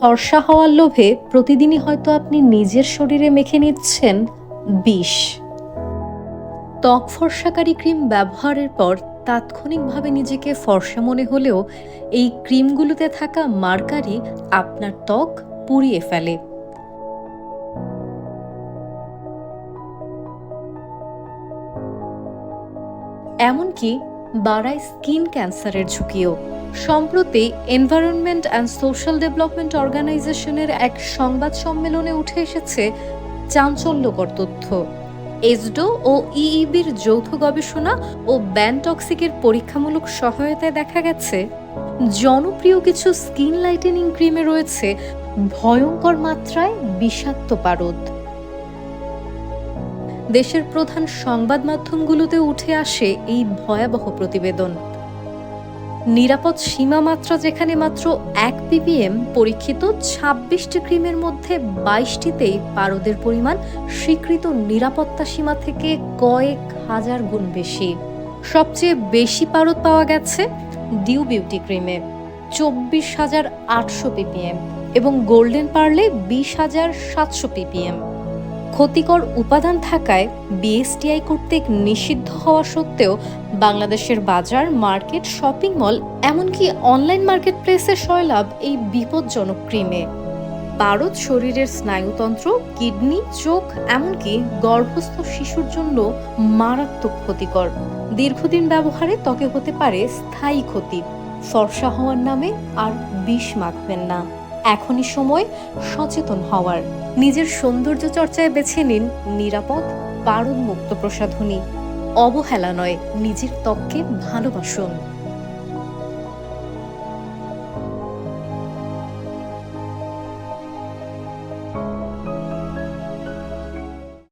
ফর্সা হওয়ার লোভে প্রতিদিনই হয়তো আপনি নিজের শরীরে মেখে নিচ্ছেন বিষ। ত্বক ফর্সাকারী ক্রিম ব্যবহারের পর তাৎক্ষণিকভাবে নিজেকে ফর্সা মনে হলেও এই ক্রিমগুলোতে থাকা মার্কারি আপনার ত্বক পুড়িয়ে ফেলে। এমনকি বাড়ায় স্কিন ক্যান্সারের ঝুঁকিও। সম্প্রতি এনভায়রনমেন্ট অ্যান্ড সোশ্যাল ডেভেলপমেন্ট অর্গানাইজেশনের এক সংবাদ সম্মেলনে উঠে এসেছে চাঞ্চল্যকর তথ্য। এসডো ও ইইবির যৌথ গবেষণা ও ব্যানটক্সিকের পরীক্ষামূলক সহায়তায় দেখা গেছে, জনপ্রিয় কিছু স্কিন লাইটেনিং ক্রিমে রয়েছে ভয়ঙ্কর মাত্রায় বিষাক্ত পারদ। দেশের প্রধান সংবাদ মাধ্যমগুলোতে উঠে আসে এই ভয়াবহ প্রতিবেদন। নিরাপদ সীমা মাত্রা যেখানে মাত্র এক পিপিএম, পরীক্ষিত ছাব্বিশটি ক্রিমের মধ্যে বাইশটিতেই পারদের পরিমাণ, স্বীকৃত নিরাপত্তা সীমা থেকে কয়েক হাজার গুণ বেশি। সবচেয়ে বেশি পারদ পাওয়া গেছে ডিউ বিউটি ক্রিমে, চব্বিশ হাজার আটশো পিপিএম এবং গোল্ডেন পার্লে বিশ হাজার সাতশো পিপিএম। ক্ষতিকর উপাদান থাকায় বিএসটিআই কর্তৃক নিষিদ্ধ হওয়া সত্ত্বেও বাংলাদেশের বাজার, মার্কেট, শপিং মল, এমনকি অনলাইন মার্কেট প্লেসে সয়লাভ এই বিপজ্জনক ক্রিমে। পারদ শরীরের স্নায়ুতন্ত্র, কিডনি, চোখ, এমনকি গর্ভস্থ শিশুর জন্য মারাত্মক ক্ষতিকর। দীর্ঘদিন ব্যবহারে ত্বকে হতে পারে স্থায়ী ক্ষতি। ফর্সা হওয়ার নামে আর বিষ মাখবেন না। এখনই সময় সচেতন হওয়ার। নিজের সৌন্দর্য চর্চায় বেছে নিন নিরাপদ পারদ মুক্ত প্রসাধনী। অবহেলা নয় নিজের ত্বককে ভালোবাসুন।